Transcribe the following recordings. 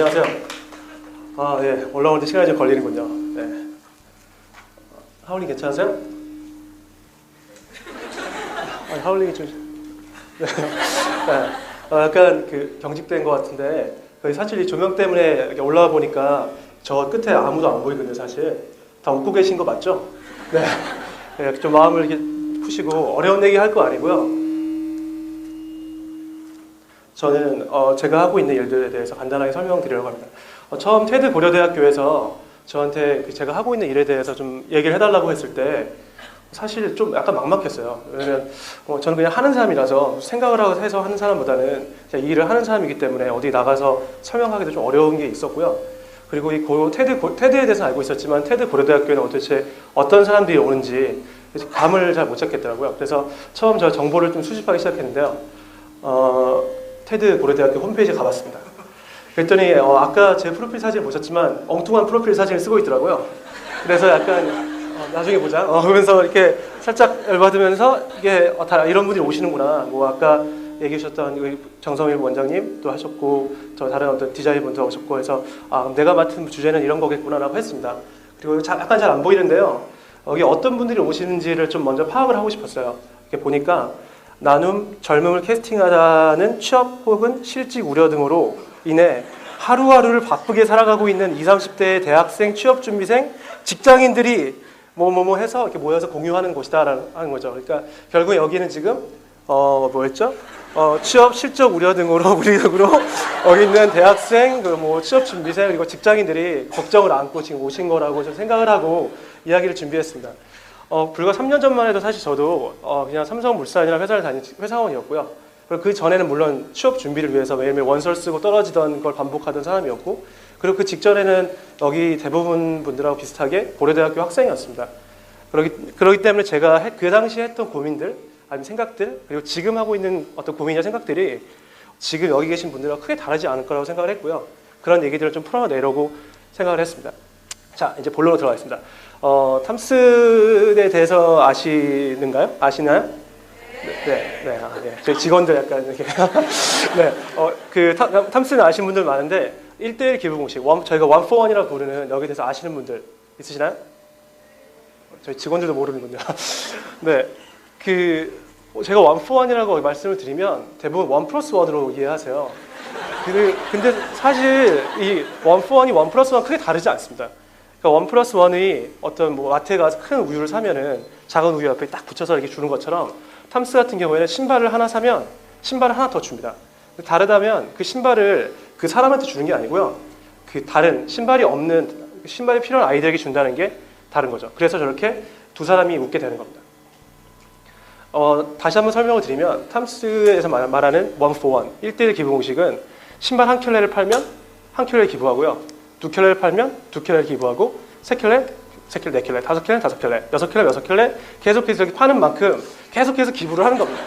안녕하세요. 아, 예. 올라오는데 시간이 좀 걸리는군요. 네. 하울링 괜찮으세요? 아, 하울링이 좀. 네. 네. 아, 약간 그 경직된 것 같은데, 그 사실 이 조명 때문에 올라와 보니까 저 끝에 아무도 안 보이거든요, 사실. 다 웃고 계신 거 맞죠? 네. 네, 좀 마음을 이렇게 푸시고 어려운 얘기 할 거 아니고요. 저는 어, 제가 하고 있는 일들에 대해서 간단하게 설명드리려고 합니다. 어, 처음 테드 고려대학교에서 저한테 그 제가 하고 있는 일에 대해서 좀 얘기를 해달라고 했을 때 사실 좀 약간 막막했어요. 왜냐면 어, 저는 그냥 하는 사람이라서 생각을 해서 하는 사람보다는 이 일을 하는 사람이기 때문에 어디 나가서 설명하기도 좀 어려운 게 있었고요. 그리고 이 고, 테드, 고, 테드에 대해서는 알고 있었지만 테드 고려대학교에는 도대체 어떤 사람들이 오는지 감을 잘 못 잡겠더라고요. 그래서 처음 저 정보를 좀 수집하기 시작했는데요. 어, 테드 고려대학교 홈페이지에 가봤습니다. 그랬더니 어, 아까 제 프로필 사진 보셨지만 엉뚱한 프로필 사진을 쓰고 있더라고요. 그래서 약간 어, 나중에 보자. 어, 그러면서 이렇게 살짝 열받으면서 이게 어, 다 이런 분들이 오시는구나. 뭐 아까 얘기해 주셨던 정성일 원장님도 하셨고 저 다른 어떤 디자인 분도 오셨고 해서 아 내가 맡은 주제는 이런 거겠구나라고 했습니다. 그리고 자, 약간 잘 안 보이는데요. 여기 어떤 분들이 오시는지를 좀 먼저 파악을 하고 싶었어요. 이렇게 보니까 나눔, 젊음을 캐스팅하다는 취업 혹은 실직 우려 등으로 인해 하루하루를 바쁘게 살아가고 있는 20, 30대의 대학생, 취업 준비생, 직장인들이 뭐뭐뭐 해서 이렇게 모여서 공유하는 곳이다라는 거죠. 그러니까 결국 여기는 지금 어 뭐였죠? 어 취업 실적 우려 등으로 우리적으로 여기 있는 대학생, 그 뭐 취업 준비생 그리고 직장인들이 걱정을 안고 지금 오신 거라고 좀 생각을 하고 이야기를 준비했습니다. 어, 불과 3년 전만 해도 사실 저도 어, 그냥 삼성물산이라는 회사를 다닌 회사원이었고요. 그리고 그 전에는 물론 취업 준비를 위해서 매일매일 원서를 쓰고 떨어지던 걸 반복하던 사람이었고, 그리고 그 직전에는 여기 대부분 분들하고 비슷하게 고려대학교 학생이었습니다. 그러기, 그러기 때문에 제가 해, 그 당시에 했던 고민들, 아니면 생각들, 그리고 지금 하고 있는 어떤 고민이나 생각들이 지금 여기 계신 분들과 크게 다르지 않을 거라고 생각을 했고요. 그런 얘기들을 좀 풀어내려고 생각을 했습니다. 자, 이제 본론으로 들어가겠습니다. 어, 탐스에 대해서 아시는가요? 아시나요? 네, 네, 네, 아, 네. 저희 직원들 약간 이렇게. 네, 어, 그 탐, 탐스는 아시는 분들 많은데 1대1 기부 공식, 원, 저희가 원포원이라고 부르는 여기 대해서 아시는 분들 있으시나요? 저희 직원들도 모르는군요. 네, 그 제가 원포원이라고 말씀을 드리면 대부분 원 플러스 원으로 이해하세요. 근데, 근데 사실 이 원포원이 원 플러스 원 크게 다르지 않습니다. 그러니까 원 플러스 원이 어떤 뭐 마트에 가서 큰 우유를 사면은 작은 우유 옆에 딱 붙여서 이렇게 주는 것처럼 탐스 같은 경우에는 신발을 하나 사면 신발을 하나 더 줍니다. 다르다면 그 신발을 그 사람한테 주는 게 아니고요. 그 다른 신발이 없는 신발이 필요한 아이들에게 준다는 게 다른 거죠. 그래서 저렇게 두 사람이 웃게 되는 겁니다. 어, 다시 한번 설명을 드리면 탐스에서 말하는 원포 원, 1대1 기부 공식은 신발 한 켤레를 팔면 한 켤레를 기부하고요. 두 켤레를 팔면 두 켤레를 기부하고 세 켤레, 세 켤레, 네 켤레, 다섯 켤레, 다섯 켤레, 여섯 켤레, 여섯 켤레 계속해서 이렇게 파는 만큼 계속해서 기부를 하는 겁니다.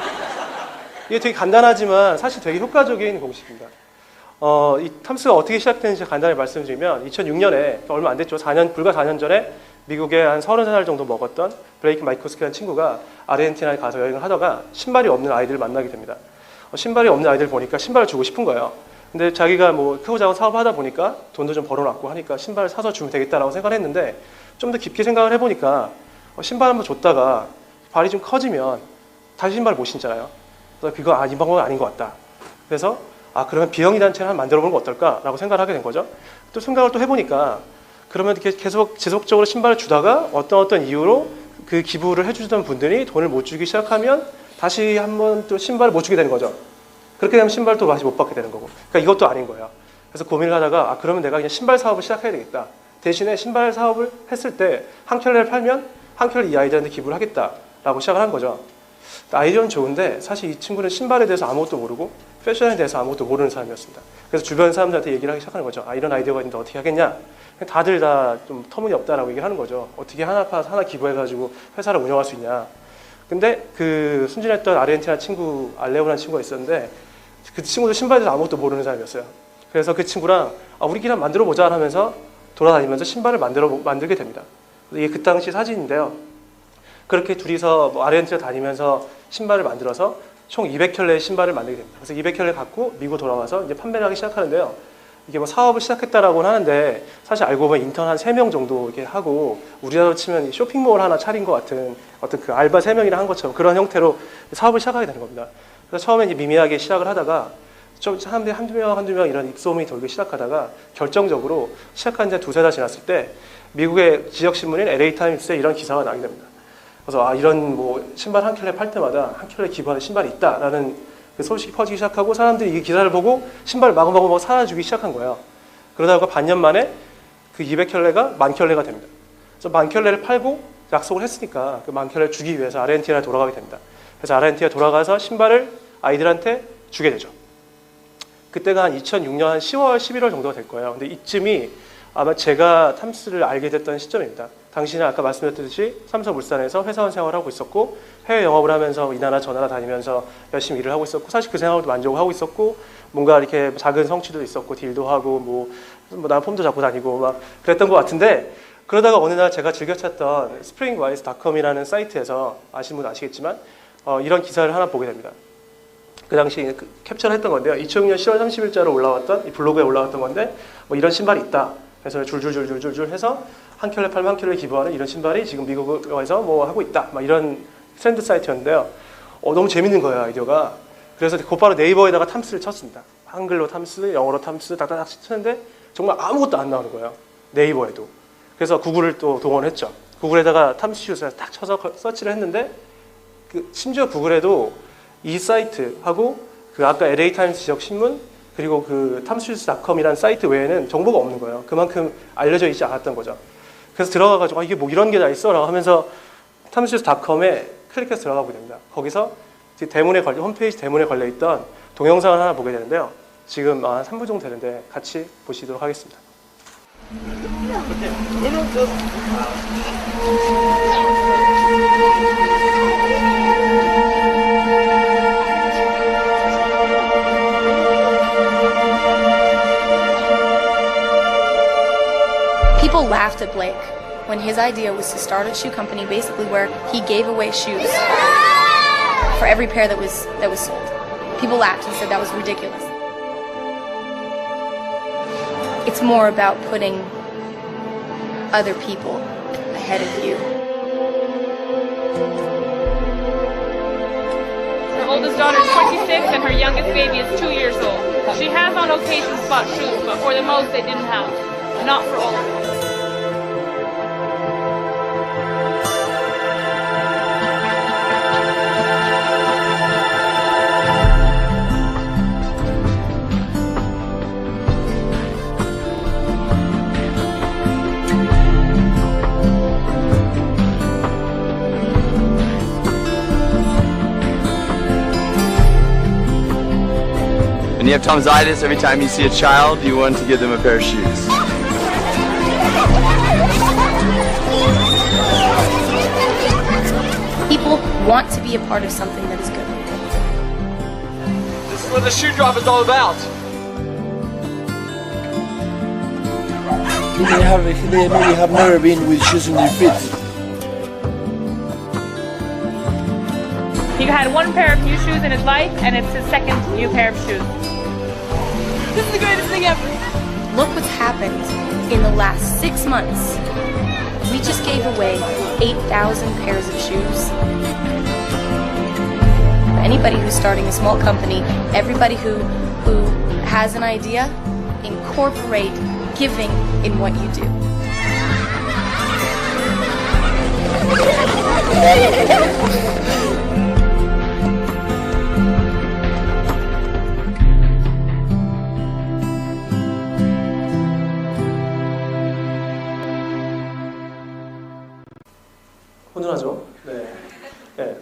이게 되게 간단하지만 사실 되게 효과적인 공식입니다. 어, 이 탐스가 어떻게 시작됐는지 간단히 말씀드리면 2006년에 얼마 안 됐죠. 4년 불과 4년 전에 미국에 한 30살 정도 먹었던 브레이크 마이코스키라는 친구가 아르헨티나에 가서 여행을 하다가 신발이 없는 아이들을 만나게 됩니다. 어, 신발이 없는 아이들 보니까 신발을 주고 싶은 거예요. 근데 자기가 뭐 크고 작은 사업 하다 보니까 돈도 좀 벌어놨고 하니까 신발을 사서 주면 되겠다라고 생각을 했는데 좀 더 깊게 생각을 해보니까 어, 신발 한번 줬다가 발이 좀 커지면 다시 신발을 못 신잖아요. 그래서 그거 아, 이 방법은 아닌 것 같다. 그래서 아 그러면 비영리 단체를 한번 만들어 보는 거 어떨까라고 생각을 하게 된 거죠. 또 생각을 또 해보니까 그러면 이렇게 계속 지속적으로 신발을 주다가 어떤 어떤 이유로 그 기부를 해주던 분들이 돈을 못 주기 시작하면 다시 한번 또 신발을 못 주게 되는 거죠. 그렇게 되면 신발도 다시 못 받게 되는 거고. 그러니까 이것도 아닌 거예요. 그래서 고민을 하다가 아 그러면 내가 그냥 신발 사업을 시작해야 되겠다. 대신에 신발 사업을 했을 때 한 켤레를 팔면 한 켤레 이 아이들한테 기부를 하겠다라고 시작을 한 거죠. 아이디어는 좋은데 사실 이 친구는 신발에 대해서 아무것도 모르고 패션에 대해서 아무것도 모르는 사람이었습니다. 그래서 주변 사람들한테 얘기를 하기 시작하는 거죠. 아 이런 아이디어가 있는데 어떻게 하겠냐? 다들 다 좀 터무니없다라고 얘기를 하는 거죠. 어떻게 하나 파 하나 기부해가지고 회사를 운영할 수 있냐? 근데 그 순진했던 아르헨티나 친구 알레오라는 친구가 있었는데 그 친구도 신발에 아무것도 모르는 사람이었어요. 그래서 그 친구랑 아, 우리끼리 만들어 보자 하면서 돌아다니면서 신발을 만들어 만들게 됩니다. 이게 그 당시 사진인데요. 그렇게 둘이서 뭐 아르헨티나 다니면서 신발을 만들어서 총 200켤레의 신발을 만들게 됩니다. 그래서 200켤레 갖고 미국 돌아와서 이제 판매를 하기 시작하는데요. 이게 뭐 사업을 시작했다라고는 하는데 사실 알고 보면 인턴 한세명 정도 이렇게 하고 우리나라로 치면 이 쇼핑몰 하나 차린 것 같은 어떤 그 알바 세명이나 한 것처럼 그런 형태로 사업을 시작하게 되는 겁니다. 그래서 처음에 이제 미미하게 시작을 하다가 좀 사람들이 한두 명, 한두 명 이런 입소문이 돌기 시작하다가 결정적으로 시작한 지 두세 달 지났을 때 미국의 지역 신문인 LA 타임스에 이런 기사가 나게 됩니다. 그래서 아 이런 뭐 신발 한 켤레 팔 때마다 한 켤레 기부하는 신발이 있다라는 그 소식이 퍼지기 시작하고 사람들이 이 기사를 보고 신발을 마구마구 막 사주기 시작한 거예요. 그러다가 반년 만에 그 200켤레가 만 켤레가 됩니다. 그래서 만 켤레를 팔고 약속을 했으니까 그 만 켤레를 주기 위해서 아르헨티나에 돌아가게 됩니다. 그래서 아르헨티나에 돌아가서 신발을 아이들한테 주게 되죠. 그때가 한 2006년 한 10월, 11월 정도가 될 거예요. 근데 이쯤이 아마 제가 탐스를 알게 됐던 시점입니다. 당신은 아까 말씀드렸듯이 삼성물산에서 회사원 생활을 하고 있었고 해외 영업을 하면서 이 나라 저 나라 다니면서 열심히 일을 하고 있었고 사실 그 생활도 만족을 하고 있었고 뭔가 이렇게 작은 성취도 있었고 딜도 하고 뭐, 뭐난 폼도 잡고 다니고 막 그랬던 것 같은데 그러다가 어느 날 제가 즐겨 찾던 springwise.com이라는 사이트에서 아시는 분 아시겠지만 어, 이런 기사를 하나 보게 됩니다. 그 당시 그 캡처를 했던 건데요. 2006년 10월 30일자로 올라왔던 이 블로그에 올라왔던 건데 뭐 이런 신발이 있다. 그래서 줄줄줄줄줄줄 해서 한 켤레 팔면 한 켤레 기부하는 이런 신발이 지금 미국에서 뭐 하고 있다. 막 이런 트렌드 사이트였는데요. 어, 너무 재밌는 거예요 아이디어가. 그래서 곧바로 네이버에다가 탐스를 쳤습니다. 한글로 탐스, 영어로 탐스 딱딱딱 치는데 정말 아무것도 안 나오는 거예요. 네이버에도. 그래서 구글을 또 동원했죠. 구글에다가 탐스 슛을 딱 쳐서 서치를 했는데 그 심지어 구글에도 이 사이트하고 그 아까 LA 타임스 지역 신문 그리고 그 탐스슛닷컴이라는 사이트 외에는 정보가 없는 거예요. 그만큼 알려져 있지 않았던 거죠. 그래서 들어가가지고 아, 이게 뭐 이런 게 다 있어라고 하면서 탐스슛닷컴에 클릭해서 들어가 보게 됩니다. 거기서 대문에 걸려 홈페이지 대문에 걸려 있던 동영상을 하나 보게 되는데요. 지금 한 3분 정도 되는데 같이 보시도록 하겠습니다. Blake when his idea was to start a shoe company basically where he gave away shoes for every pair that was that was sold. People laughed and said that was ridiculous. It's more about putting other people ahead of you. Her oldest daughter is 26 and her youngest baby is two years old. She has on occasion bought shoes, but for the most they didn't have. Not for all you have tonsillitis, every time you see a child, you want to give them a pair of shoes. People want to be a part of something that is good. This is what the shoe drop is all about. They have they maybe have never been with shoes on their feet. He had one pair of new shoes in his life, and it's his second new pair of shoes. This is the greatest thing ever. Look what's happened in the last six months. We just gave away 8,000 pairs of shoes. Anybody who's starting a small company, everybody who, who has an idea, incorporate giving in what you do.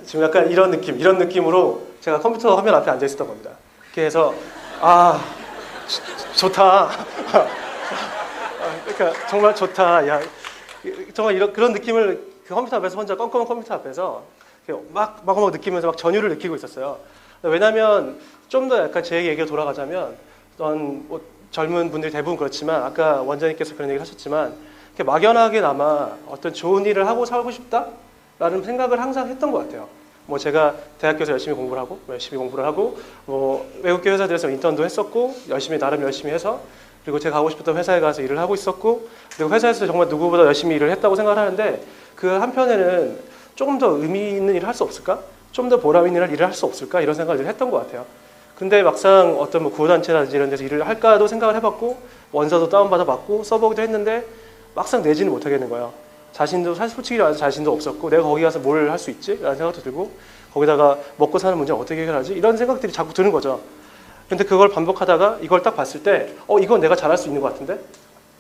지금 약간 이런 느낌, 이런 느낌으로 제가 컴퓨터 화면 앞에 앉아 있었던 겁니다. 해서 아 조- 좋다. 아, 그러니까 정말 좋다. 야 정말 이런 그런 느낌을 그 컴퓨터 앞에서 혼자 껌껌한 컴퓨터 앞에서 막 막막 느끼면서 막 전율을 느끼고 있었어요. 왜냐하면 좀 더 약간 제 얘기가 돌아가자면 어떤 뭐 젊은 분들이 대부분 그렇지만 아까 원장님께서 그런 얘기를 하셨지만 막연하게나마 어떤 좋은 일을 하고 살고 싶다라는 생각을 항상 했던 것 같아요. 뭐 제가 대학교에서 열심히 공부를 하고 뭐 열심히 공부를 하고 뭐 외국계 회사들에서 인턴도 했었고 열심히 나름 열심히 해서 그리고 제가 가고 싶었던 회사에 가서 일을 하고 있었고 그리고 회사에서 정말 누구보다 열심히 일을 했다고 생각을 하는데 그 한편에는 조금 더 의미 있는 일을 할 수 없을까? 좀 더 보람 있는 일을 할 수 없을까? 이런 생각을 했던 것 같아요. 근데 막상 어떤 뭐 구호단체라든지 이런 데서 일을 할까도 생각을 해봤고 원서도 다운받아 봤고 써보기도 했는데 막상 내지는 못하겠는 거예요. 자신도 사실 솔직히 말해서 자신도 없었고 내가 거기 가서 뭘 할 수 있지? 라는 생각도 들고 거기다가 먹고 사는 문제 어떻게 해결하지? 이런 생각들이 자꾸 드는 거죠. 근데 그걸 반복하다가 이걸 딱 봤을 때 어, 이건 내가 잘할 수 있는 것 같은데?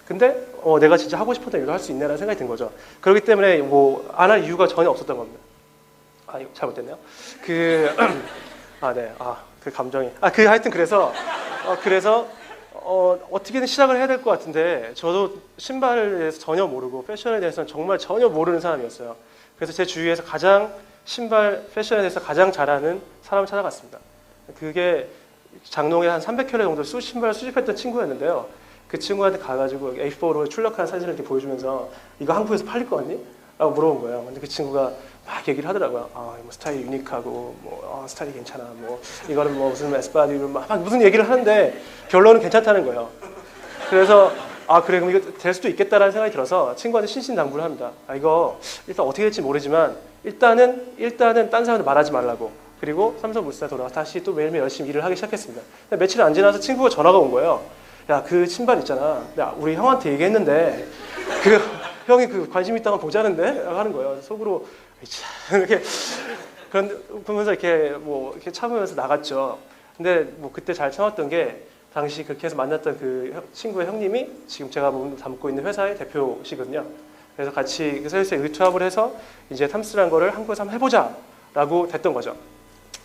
근데 어, 내가 진짜 하고 싶었던 일을 할수 있네라는 생각이 든 거죠. 그렇기 때문에 뭐 안 할 이유가 전혀 없었던 겁니다. 아, 이거 잘못됐네요. 그, 아, 네. 아, 그 감정이. 아, 그 하여튼 그래서, 어, 그래서, 어, 어떻게든 시작을 해야 될 것 같은데, 저도 신발에 대해서 전혀 모르고, 패션에 대해서는 정말 전혀 모르는 사람이었어요. 그래서 제 주위에서 가장 신발, 패션에 대해서 가장 잘하는 사람을 찾아갔습니다. 그게 장롱에 한 300켤레 정도 수, 신발을 수집했던 친구였는데요. 그 친구한테 가가지고 A4로 출력한 사진을 이렇게 보여주면서, 이거 한국에서 팔릴 거 같니? 라고 물어본 거예요. 근데 그 친구가 막 얘기를 하더라고요. 아, 뭐 스타일이 유니크하고, 뭐, 아, 스타일이 괜찮아. 뭐, 이거는 뭐 무슨 에스파디로 막, 막 무슨 얘기를 하는데 결론은 괜찮다는 거예요. 그래서, 아, 그래, 그럼 이거 될 수도 있겠다라는 생각이 들어서 친구한테 신신당부를 합니다. 아, 이거 일단 어떻게 될지 모르지만 일단은, 일단은 딴 사람한테 말하지 말라고. 그리고 삼성물산 돌아가서 다시 또 매일매일 열심히 일을 하기 시작했습니다. 며칠 안 지나서 친구가 전화가 온 거예요. 야, 그 신발 있잖아. 야, 우리 형한테 얘기했는데, 그, 형이 그 관심 있다면 보자는데? 라고 하는 거예요. 속으로, 아 이, 참, 이렇게, 그런, 그러면서 이렇게 뭐, 이렇게 참으면서 나갔죠. 근데 뭐 그때 잘 참았던 게, 당시 그렇게 해서 만났던 그 형- 친구의 형님이 지금 제가 몸 담고 있는 회사의 대표시거든요. 그래서 같이 그 슬슬 의투합을 해서 이제 탐스란 거를 한국에서 한번 해보자라고 됐던 거죠.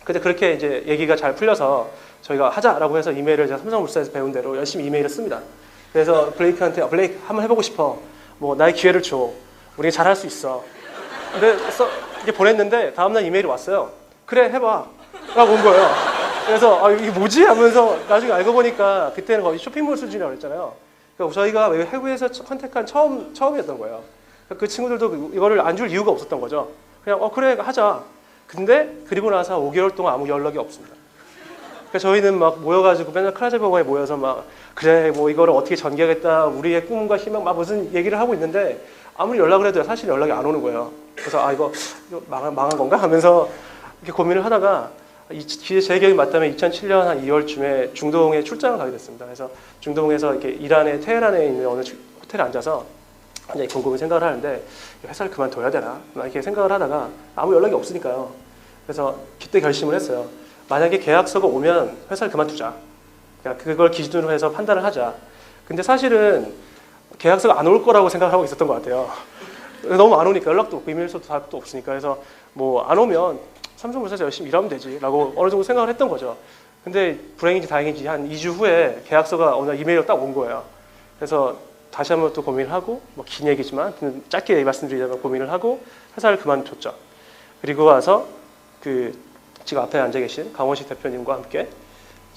근데 그렇게 이제 얘기가 잘 풀려서 저희가 하자라고 해서 이메일을 제가 삼성물산에서 배운 대로 열심히 이메일을 씁니다. 그래서 블레이크한테 아, 블레이크 한번 해보고 싶어. 뭐 나의 기회를 줘. 우리 잘할 수 있어. 써, 이게 보냈는데 다음날 이메일이 왔어요. 그래 해봐. 라고 온 거예요. 그래서 아, 이게 뭐지 하면서 나중에 알고 보니까 그때는 거의 쇼핑몰 수준이라고 그랬잖아요. 그러니까 저희가 해외에서 컨택한 처음 처음이었던 거예요. 그러니까 그 친구들도 그- 이거를 안 줄 이유가 없었던 거죠. 그냥 어 그래 하자. 근데 그리고 나서 5개월 동안 아무 연락이 없습니다. 그러니까 저희는 막 모여가지고 맨날 크라제버거에 모여서 막 그래 뭐 이거를 어떻게 전개하겠다 우리의 꿈과 희망 막 무슨 얘기를 하고 있는데 아무리 연락을 해도 사실 연락이 안 오는 거예요. 그래서 아 이거, 이거 망한, 망한 건가 하면서 이렇게 고민을 하다가 이- 기- 제 기억이 맞다면 2007년 한 2월쯤에 중동에 출장을 가게 됐습니다. 그래서 중동에서 이렇게 이란의 테헤란에 있는 어느 주- 호텔에 앉아서 굉장히 곰곰이 생각을 하는데 이 회사를 그만둬야 되나 막 이렇게 생각을 하다가 아무 연락이 없으니까요. 그래서 그때 결심을 했어요. 만약에 계약서가 오면 회사를 그만두자. 그러니까 그걸 기준으로 해서 판단을 하자. 근데 사실은 계약서가 안 올 거라고 생각을 하고 있었던 것 같아요. 너무 안 오니까 연락도 없고 이메일서도 답도 없으니까 그래서 뭐 안 오면 삼성물산에서 열심히 일하면 되지라고 어느 정도 생각을 했던 거죠. 근데 불행인지 다행인지 한 2주 후에 계약서가 어느 날 이메일로 딱 온 거예요. 그래서 다시 한번 또 고민을 하고 뭐 긴 얘기지만 짧게 말씀드리자면 고민을 하고 회사를 그만뒀죠. 그리고 와서 그 지금 앞에 앉아 계신 강원식 대표님과 함께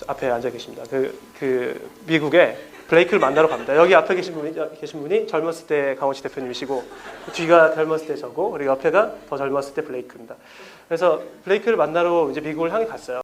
앞에 앉아 계십니다. 그, 그 미국에 블레이크를 만나러 갑니다. 여기 앞에 계신 분이 계신 분이 젊었을 때 강원식 대표님이시고 뒤가 젊었을 때 저고 그리고 옆에가 더 젊었을 때 블레이크입니다. 그래서 블레이크를 만나러 이제 미국을 향해 갔어요.